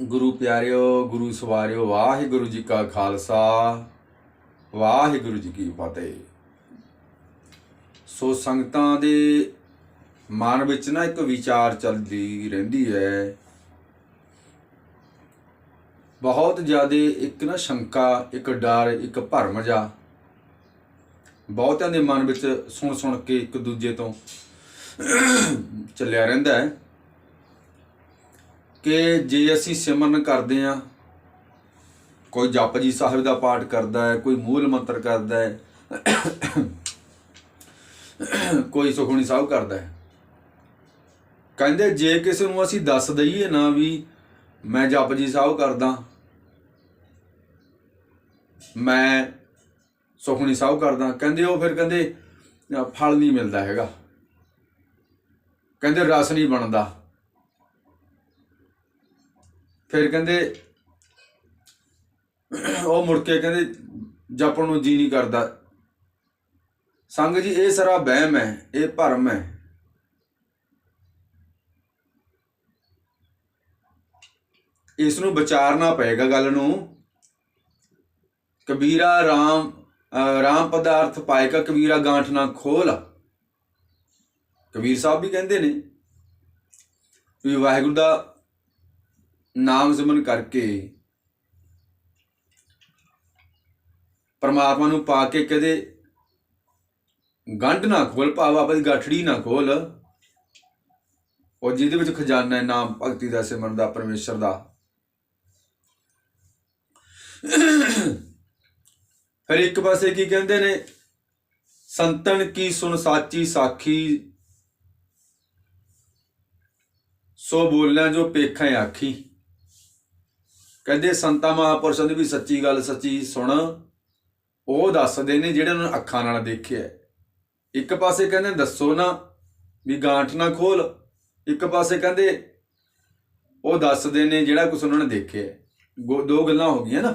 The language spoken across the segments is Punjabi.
ਗੁਰੂ ਪਿਆਰਿਓ, ਗੁਰੂ ਸਵਾਰਿਓ, ਵਾਹਿਗੁਰੂ ਜੀ ਕਾ ਖਾਲਸਾ, ਵਾਹਿਗੁਰੂ ਜੀ ਕੀ ਫਤਿਹ। ਸੋ ਸੰਗਤਾਂ ਦੇ ਮਨ ਵਿੱਚ ਨਾ ਇੱਕ ਵਿਚਾਰ ਚੱਲਦੀ ਰਹਿੰਦੀ ਹੈ। ਬਹੁਤ ਜ਼ਿਆਦਾ ਇੱਕ ਨਾ ਸ਼ੰਕਾ, ਇੱਕ ਡਰ, ਇੱਕ ਭਰਮ ਜਾ ਬਹੁਤਿਆਂ ਦੇ ਮਨ ਵਿੱਚ ਸੁਣ ਸੁਣ ਕੇ ਇੱਕ ਦੂਜੇ ਤੋਂ ਚੱਲਿਆ ਰਹਿੰਦਾ ਹੈ। ਕਿ ਜੇ ਅਸੀਂ ਸਿਮਰਨ ਕਰਦੇ ਆ ਕੋਈ ਜਪਜੀ ਸਾਹਿਬ ਦਾ ਪਾਠ ਕਰਦਾ ਹੈ, ਕੋਈ ਮੂਲ ਮੰਤਰ ਕਰਦਾ ਹੈ, ਕੋਈ ਸੁਖਮਨੀ ਸਾਹਿਬ ਕਰਦਾ ਹੈ। ਕਹਿੰਦੇ ਜੇ ਕਿਸੇ ਨੂੰ ਅਸੀਂ ਦੱਸ ਦਈਏ ਨਾ ਵੀ ਮੈਂ ਜਪਜੀ ਸਾਹਿਬ ਕਰਦਾ, ਮੈਂ ਸੁਖਮਨੀ ਸਾਹਿਬ ਕਰਦਾ, ਕਹਿੰਦੇ ਉਹ ਫਿਰ ਕਹਿੰਦੇ, ਫਲ ਨਹੀਂ ਮਿਲਦਾ ਹੈਗਾ। ਕਹਿੰਦੇ ਰਸ ਨਹੀਂ ਬਣਦਾ। ਫਿਰ ਕਹਿੰਦੇ ਉਹ ਮੁੜ ਕੇ ਕਹਿੰਦੇ ਜਪਣ ਨੂੰ ਜੀ ਨਹੀਂ ਕਰਦਾ। ਸੰਗ ਜੀ, ਇਹ ਸਾਰਾ ਵਹਿਮ ਹੈ, ਇਹ ਭਰਮ ਹੈ। ਇਸ ਨੂੰ ਵਿਚਾਰਨਾ ਪਏਗਾ ਗੱਲ ਨੂੰ। ਕਬੀਰਾ RAM ਅਹ ਰਾਮ ਪਦਾਰਥ ਪਾਏਗਾ ਕਬੀਰਾ ਗਾਂਠ ਨਾ ਖੋਲ। ਕਬੀਰ ਸਾਹਿਬ ਵੀ ਕਹਿੰਦੇ ਨੇ ਵੀ ਵਾਹਿਗੁਰੂ ਦਾ ਨਾਮ ਸਿਮਰਨ ਕਰਕੇ ਪਰਮਾਤਮਾ ਨੂੰ ਪਾ ਕੇ ਕਦੇ ਗੰਢ ਨਾ ਖੋਲ ਭਾਵ ਆਪਣੀ ਗਾਠੜੀ ਨਾ ਖੋਲ ਉਹ ਜਿਹਦੇ ਵਿੱਚ ਖਜ਼ਾਨਾ ਹੈ, ਨਾਮ ਭਗਤੀ ਦਾ, ਸਿਮਰਨ ਦਾ, ਪਰਮੇਸ਼ਰ ਦਾ। ਫਿਰ ਇੱਕ ਪਾਸੇ ਕੀ ਕਹਿੰਦੇ ਨੇ, ਸੰਤਨ ਕੀ ਸੁਣ ਸਾਚੀ ਸਾਖੀ, ਸੋ ਬੋਲਣਾ ਜੋ ਪੇਖਾਂ ਆਖੀ। ਕਹਿੰਦੇ ਸੰਤਾਂ ਮਹਾਪੁਰਸ਼ਾਂ ਦੀ ਵੀ ਸੱਚੀ ਗੱਲ, ਸੱਚੀ ਸੁਣ। ਉਹ ਦੱਸਦੇ ਨੇ ਜਿਹੜੇ ਉਹਨਾਂ ਨੇ ਅੱਖਾਂ ਨਾਲ ਦੇਖਿਆ। ਹੈ। ਇੱਕ ਪਾਸੇ ਕਹਿੰਦੇ ਦੱਸੋ ਨਾ ਵੀ ਗਾਂਠ ਨਾ ਖੋਲ। ਇੱਕ ਪਾਸੇ ਕਹਿੰਦੇ ਉਹ ਦੱਸਦੇ ਨੇ ਜਿਹੜਾ ਕੁਝ ਉਹਨਾਂ ਨੇ ਦੇਖਿਆ। ਗੋ- ਦੋ ਗੱਲਾਂ ਹੋ ਗਈਆਂ ਨਾ।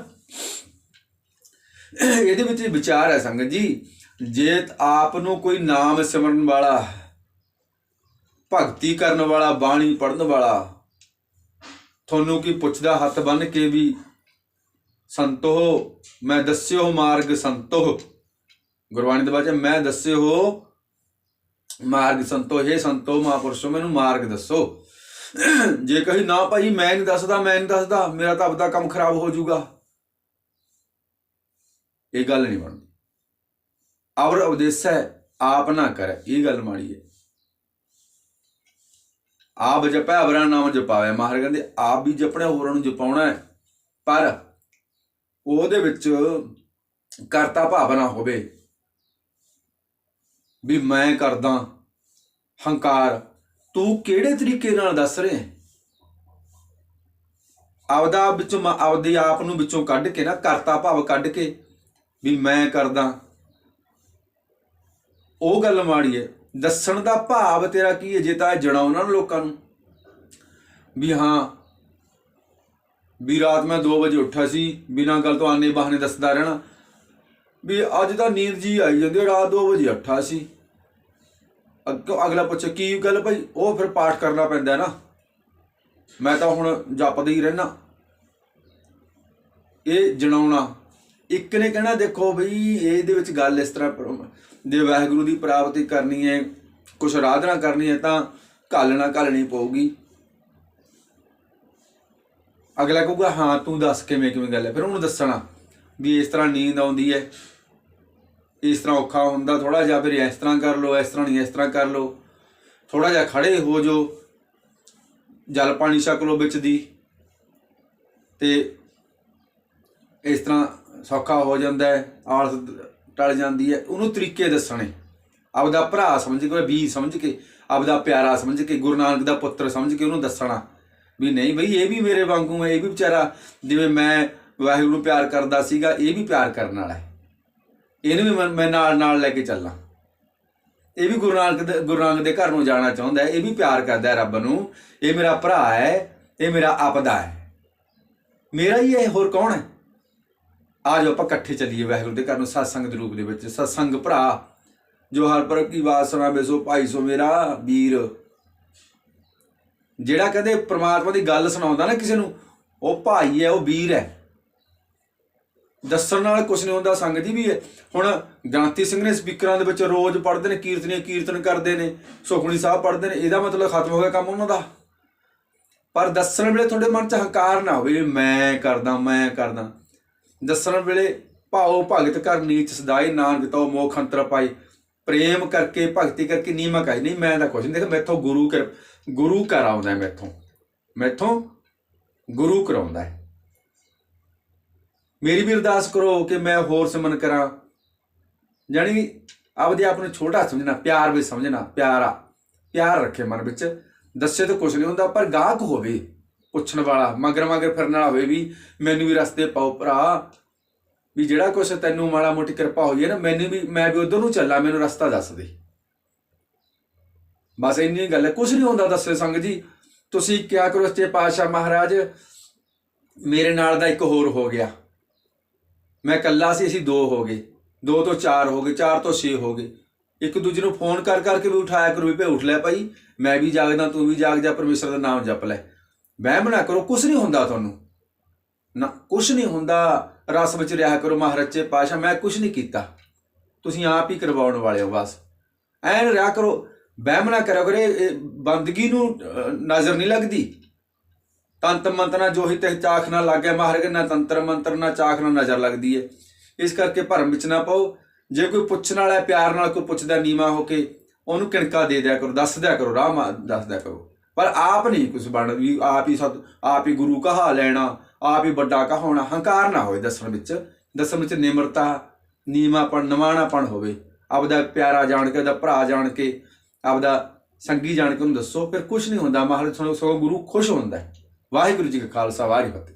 ਇਹਦੇ ਵਿੱਚ ਵਿਚਾਰ ਹੈ ਸੰਗਤ ਜੀ। ਜੇ ਆਪ ਨੂੰ ਕੋਈ ਨਾਮ ਸਿਮਰਨ ਵਾਲਾ, ਭਗਤੀ ਕਰਨ ਵਾਲਾ, ਬਾਣੀ ਪੜਨ ਵਾਲਾ ਤੁਹਾਨੂੰ ਕੀ ਪੁੱਛਦਾ ਹੱਥ ਬੰਨ ਕੇ ਵੀ ਸੰਤੋ, ਮੈਂ ਦੱਸਿਓ ਮਾਰਗ ਸੰਤੋ। ਗੁਰਬਾਣੀ ਦੇ ਬਾਅਦ ਮੈਂ ਦੱਸਿਓ ਮਾਰਗ ਸੰਤੋ हे ਸੰਤੋ ਮਹਾਪੁਰਸ਼ੋ, ਮੈਨੂੰ ਮਾਰਗ ਦੱਸੋ। ਜੇ ਕਹੀ ਨਾ ਭਾਈ, ਮੈਂ ਨਹੀਂ ਦੱਸਦਾ, ਮੈਂ ਨਹੀਂ ਦੱਸਦਾ, ਮੇਰਾ ਤਾਂ ਆਪਦਾ ਕੰਮ ਖਰਾਬ ਹੋ ਜਾਊਗਾ ਇਹ ਗੱਲ ਨਹੀਂ ਬਣਦੀ। ਅਵਰ ਉਪਦੇਸ਼ ਹੈ ਆਪ ਨਾ ਕਰ। ਇਹ ਗੱਲ ਮਾੜੀ ਹੈ। ਆਪ ਜਪੈ ਅਵਰਾ ਨਾਮ ਜਪਾਵੇ। ਮਹਾਰਾਜ ਕਹਿੰਦੇ, ਆਪ ਵੀ ਜਪਣਾ, ਹੋਰਾਂ ਨੂੰ ਜਪਾਉਣਾ ਹੈ। ਪਰ ਉਹਦੇ ਵਿੱਚ ਕਰਤਾ ਭਾਵਨਾ ਹੋਵੇ। ਵੀ ਮੈਂ ਕਰਦਾ ਹੰਕਾਰ। ਤੂੰ ਕਿਹੜੇ ਤਰੀਕੇ ਨਾਲ ਦੱਸ ਰਿਹਾ ਆਪਦਾ ਵਿੱਚੋਂ ਆਪਦੇ ਆਪ ਨੂੰ ਵਿੱਚੋਂ ਕੱਢ ਕੇ ਨਾ, ਕਰਤਾ ਭਾਵ ਕੱਢ ਕੇ ਵੀ ਮੈਂ ਕਰਦਾ। ਉਹ ਗੱਲ ਮਾੜੀ ਹੈ। ਦੱਸਣ ਦਾ ਭਾਵ ਤੇਰਾ ਕੀ ਹੈ? ਜੇ ਤਾਂ ਜਣਾਉਣਾ ਨਾ ਲੋਕਾਂ ਨੂੰ ਵੀ ਹਾਂ, ਵੀ ਰਾਤ ਮੈਂ 2 ਵਜੇ ਉੱਠਾ ਸੀ, ਬਿਨਾਂ ਗੱਲ ਤੋਂ ਆਨੇ ਬਹਾਨੇ ਦੱਸਦਾ ਰਹਿਣਾ। ਵੀ ਅੱਜ ਤਾਂ ਨੀਂਦ ਜੀ ਆਈ ਜਾਂਦੀ ਰਾਤ 2 ਵਜੇ ਉੱਠਾ ਸੀ। ਅੱਗੋਂ, ਅਗਲਾ ਪੁੱਛੇ, ਕੀ ਗੱਲ ਭਾਈ? ਉਹ ਫਿਰ ਪਾਠ ਕਰਨਾ ਪੈਂਦਾ ਨਾ। ਮੈਂ ਤਾਂ ਹੁਣ ਜਪਦਾ ਹੀ ਰਹਿਣਾ ਇਹ ਜਣਾਉਣਾ ਇੱਕ ਨੇ ਕਹਿਣਾ, ਦੇਖੋ ਬਈ, ਇਹਦੇ ਵਿੱਚ ਗੱਲ ਇਸ ਤਰ੍ਹਾਂ ਜੇ ਵਾਹਿਗੁਰੂ ਦੀ ਪ੍ਰਾਪਤੀ ਕਰਨੀ ਹੈ, ਕੁਛ ਆਰਾਧਨਾ ਕਰਨੀ ਹੈ, ਤਾਂ ਘਾਲਣਾ ਘਾਲਣੀ ਪਊਗੀ। ਅਗਲਾ ਕਹੂਗਾ, ਹਾਂ, ਤੂੰ ਦੱਸ ਕਿਵੇਂ ਕਿਵੇਂ ਗੱਲ ਹੈ। ਫਿਰ ਉਹਨੂੰ ਦੱਸਣਾ ਵੀ ਇਸ ਤਰ੍ਹਾਂ ਨੀਂਦ ਆਉਂਦੀ ਹੈ। ਇਸ ਤਰ੍ਹਾਂ ਔਖਾ ਹੁੰਦਾ ਥੋੜਾ ਜਿਹਾ, ਫਿਰ ਇਸ ਤਰ੍ਹਾਂ ਕਰ ਲਓ, ਇਸ ਤਰ੍ਹਾਂ ਨਹੀਂ, ਇਸ ਤਰ੍ਹਾਂ ਕਰ ਲਓ। ਥੋੜਾ ਜਿਹਾ ਖੜੇ ਹੋ ਜੋ ਜਲ ਪਾਣੀ ਛਕ ਲਓ ਵਿੱਚ ਦੀ। ਤੇ ਇਸ ਤਰ੍ਹਾਂ ਸੌਖਾ ਹੋ ਜਾਂਦਾ ਹੈ, ਆਲਸ ਟਲ ਜਾਂਦੀ ਹੈ। ਉਹਨੂੰ ਤਰੀਕੇ ਦੱਸਣੇ। ਆਪਦਾ ਭਰਾ ਸਮਝ ਕੇ ਵੀ ਸਮਝ ਕੇ, ਆਪਦਾ ਪਿਆਰਾ ਸਮਝ ਕੇ, ਗੁਰੂ ਨਾਨਕ ਦਾ ਪੁੱਤਰ ਸਮਝ ਕੇ ਉਹਨੂੰ ਦੱਸਣਾ। ਵੀ ਨਹੀਂ ਬਈ, ਇਹ ਵੀ ਮੇਰੇ ਵਾਂਗੂ ਹੈ, ਇਹ ਵੀ ਵਿਚਾਰਾ ਜਿਵੇਂ ਮੈਂ ਵਾਹਿਗੁਰੂ ਨੂੰ ਪਿਆਰ ਕਰਦਾ ਸੀਗਾ, ਇਹ ਵੀ ਪਿਆਰ ਕਰਨ ਵਾਲਾ ਹੈ। ਇਹਨੂੰ ਵੀ ਮੈਂ- ਮੈਂ ਨਾਲ ਨਾਲ ਲੈ ਕੇ ਚੱਲਾਂ। ਇਹ ਵੀ ਗੁਰੂ ਨਾਨਕ ਦੇ, ਗੁਰੂ ਨਾਨਕ ਦੇ ਘਰ ਨੂੰ ਜਾਣਾ ਚਾਹੁੰਦਾ ਹੈ, ਇਹ ਵੀ ਪਿਆਰ ਕਰਦਾ ਹੈ ਰੱਬ ਨੂੰ। ਇਹ ਮੇਰਾ ਭਰਾ ਹੈ, ਇਹ ਮੇਰਾ ਆਪਦਾ ਹੈ। ਮੇਰਾ ਹੀ ਹੈ ਹੋਰ ਕੌਣ ਹੈ? ਆ ਜਾਓ ਆਪਾਂ ਇਕੱਠੇ ਚੱਲੀਏ ਵਾਹਿਗੁਰੂ ਦੇ ਘਰ ਨੂੰ, ਸਤਸੰਗ ਦੇ ਰੂਪ ਦੇ ਵਿੱਚ। ਸਤਸੰਗ ਭਰਾ ਜੋ ਹਰ ਪਰ ਕੀ ਬਾਤ ਸੁਣਾਵੇ ਸੋ ਭਾਈ ਸੋ ਮੇਰਾ ਵੀਰ। ਜਿਹੜਾ ਕਹਿੰਦੇ ਪ੍ਰਮਾਤਮਾ ਦੀ ਗੱਲ ਸੁਣਾਉਂਦਾ ਨਾ ਕਿਸੇ ਨੂੰ, ਉਹ ਭਾਈ ਹੈ, ਉਹ ਵੀਰ ਹੈ। ਦੱਸਣ ਨਾਲ ਕੁਝ ਨਹੀਂ ਹੁੰਦਾ, ਸੰਗਤ ਜੀ ਵੀ ਹੈ। ਹੁਣ ਗ੍ਰਾਂਤੀ ਸਿੰਘ ਨੇ ਸਪੀਕਰਾਂ ਦੇ ਵਿੱਚ ਰੋਜ਼ ਪੜ੍ਹਦੇ ਨੇ ਕੀਰਤਨੀਆਂ ਕੀਰਤਨ ਕਰਦੇ ਨੇ, ਸੁਖਮਨੀ ਸਾਹਿਬ ਪੜ੍ਹਦੇ ਨੇ, ਇਹਦਾ ਮਤਲਬ ਖਤਮ ਹੋ ਗਿਆ ਕੰਮ ਉਹਨਾਂ ਦਾ। ਪਰ ਦੱਸਣ ਵੇਲੇ ਤੁਹਾਡੇ ਮਨ 'ਚ ਹੰਕਾਰ ਨਾ ਹੋਵੇ ਮੈਂ ਕਰਦਾ ਮੈਂ ਕਰਦਾ। ਦੱਸਣ ਵੇਲੇ ਭਾਉ ਭਗਤ ਕਰ ਨੀਚ ਸਦਾਈ ਨਾਨਕ ਤੋ ਮੋਖ ਅੰਤਰ ਪਾਈ। ਪ੍ਰੇਮ ਕਰਕੇ, ਭਗਤੀ ਕਰਕੇ ਨੀਮਕ ਆਈ ਨਹੀਂ, ਮੈਂ ਤਾਂ ਕੁਛ ਨਹੀਂ ਦੇਖ ਮੈਥੋਂ ਗੁਰੂ ਕਰ ਗੁਰੂ ਘਰ ਆਉਂਦਾ ਹੈ ਮੈਥੋਂ। ਮੈਥੋਂ ਗੁਰੂ ਕਰਾਉਂਦਾ ਹੈ। ਮੇਰੀ ਵੀ ਅਰਦਾਸ ਕਰੋ ਕਿ ਮੈਂ ਹੋਰ ਸਿਮਰਨ ਕਰਾਂ। ਜਾਣੀ ਆਪਦੇ ਆਪ ਨੂੰ ਛੋਟਾ ਸਮਝਣਾ, ਪਿਆਰ ਵਿੱਚ ਸਮਝਣਾ, ਪਿਆਰਾ। ਪਿਆਰ ਰੱਖੇ ਮਨ ਵਿੱਚ। ਦੱਸੇ ਤਾਂ ਕੁਝ ਨਹੀਂ ਹੁੰਦਾ, ਪਰ ਗਾਹਕ ਹੋਵੇ। ਪੁੱਛਣ ਵਾਲਾ, ਮਗਰ ਮਗਰ ਫਿਰਨ ਵਾਲਾ ਹੋਵੇ ਵੀ, ਮੈਨੂੰ ਵੀ ਰਸਤੇ ਪਾਓ ਭਰਾ। ਵੀ ਜਿਹੜਾ ਕੁਛ ਤੈਨੂੰ ਮਾੜਾ ਮੋਟੀ ਕਿਰਪਾ ਹੋਈ ਹੈ ਨਾ, ਮੈਨੂੰ ਵੀ, ਮੈਂ ਵੀ ਉਧਰ ਨੂੰ ਚੱਲਾਂ, ਮੈਨੂੰ ਰਸਤਾ ਦੱਸ ਦੇ। ਬਸ ਇੰਨੀ ਗੱਲ ਹੈ ਕੁਝ ਨਹੀਂ ਹੁੰਦਾ ਦੱਸੇ ਸੰਗ ਜੀ। ਤੁਸੀਂ ਕਿਆ ਕਰੋ ਸੱਚੇ ਪਾਤਸ਼ਾਹ ਮਹਾਰਾਜ, ਮੇਰੇ ਨਾਲ ਦਾ ਇੱਕ ਹੋਰ ਹੋ ਗਿਆ। ਮੈਂ ਇਕੱਲਾ ਸੀ, ਅਸੀਂ ਦੋ ਹੋ ਗਏ। ਦੋ ਤੋਂ ਚਾਰ ਹੋ ਗਏ, ਚਾਰ ਤੋਂ ਛੇ ਹੋ ਗਏ। ਇੱਕ ਦੂਜੇ ਨੂੰ ਫੋਨ ਕਰ, ਕਰਕੇ ਵੀ ਉਠਾਇਆ ਕਰੋ ਵੀ ਭੇ ਉਠ ਲੈ ਭਾਈ। ਮੈਂ ਵੀ ਜਾਗਦਾ, ਤੂੰ ਵੀ ਜਾਗ ਜਾ ਪਰਮੇਸ਼ਰ ਦਾ ਨਾਮ ਜਪ ਲੈ। ਵਹਿਮ ਨਾ ਕਰੋ ਕੁਝ ਨਹੀਂ ਹੁੰਦਾ ਤੁਹਾਨੂੰ। ਨਾ ਕੁਝ ਨਹੀਂ ਹੁੰਦਾ, ਰਸ ਵਿੱਚ ਰਿਹਾ ਕਰੋ ਮਹਾਰਾਜੇ ਪਾਸ਼ਾ ਮੈਂ ਕੁਝ ਨਹੀਂ ਕੀਤਾ। ਤੁਸੀਂ ਆਪ ਹੀ ਕਰਵਾਉਣ ਵਾਲੇ ਹੋ, ਬਸ। ਐਨ ਰਿਹਾ ਕਰੋ ਵਹਿਮ ਨਾ ਕਰੋ, ਇਹ ਬੰਦਗੀ ਨੂੰ ਨਜ਼ਰ ਨਹੀਂ ਲੱਗਦੀ। ਤੰਤ ਮੰਤਨਾ ਜੋ ਹੀ ਤੇ ਚਾਖ ਨਾ ਲੱਗੇ ਮਹਾਰਾਜ, ਨਾ ਤੰਤਰ ਮੰਤਰ, ਨਾ ਚਾਖ ਨਾ ਨਜ਼ਰ ਲੱਗਦੀ ਹੈ। ਇਸ ਕਰਕੇ ਭਰਮ ਵਿੱਚ ਨਾ ਪਾਓ। ਜੇ ਕੋਈ ਪੁੱਛਣ ਵਾਲਾ ਪਿਆਰ ਨਾਲ ਕੋਈ ਪੁੱਛਦਾ, ਨੀਵਾ ਹੋ ਕੇ, ਉਹਨੂੰ ਕਿਣਕਾ ਦੇ ਦਿਆ ਕਰੋ, ਦੱਸ ਦਿਆ ਕਰੋ, ਰਾਹ ਮਾ- ਦੱਸ ਦਿਆ ਕਰੋ। ਪਰ ਆਪ ਨਹੀਂ ਕੁਝ ਬਣ ਵੀ, ਆਪ ਹੀ ਸਤ ਆਪ ਹੀ ਗੁਰੂ ਕਹਾ ਲੈਣਾ, ਆਪ ਹੀ ਵੱਡਾ ਕਹਾਉਣਾ, ਹੰਕਾਰ ਨਾ ਹੋਵੇ ਦੱਸਣ ਵਿੱਚ। ਦੱਸਣ ਵਿੱਚ ਨਿਮਰਤਾ, ਨੀਵਾਪਣ, ਨਵਾਣਾਪਣ ਹੋਵੇ। ਆਪਦਾ ਪਿਆਰਾ ਜਾਣ ਕੇ ਉਹਦਾ ਭਰਾ ਜਾਣ ਕੇ, ਆਪਦਾ ਸੰਗੀ ਜਾਣ ਕੇ ਉਹਨੂੰ ਦੱਸੋ, ਫਿਰ ਕੁਝ ਨਹੀਂ ਹੁੰਦਾ। ਮਹਾਰਾਜ ਤੁਹਾਨੂੰ ਸਗੋਂ ਗੁਰੂ ਖੁਸ਼ ਹੁੰਦਾ ਵਾਹਿਗੁਰੂ ਜੀ ਕਾ ਖਾਲਸਾ, ਵਾਹਿਗੁਰੂ ਫਤਿਹ।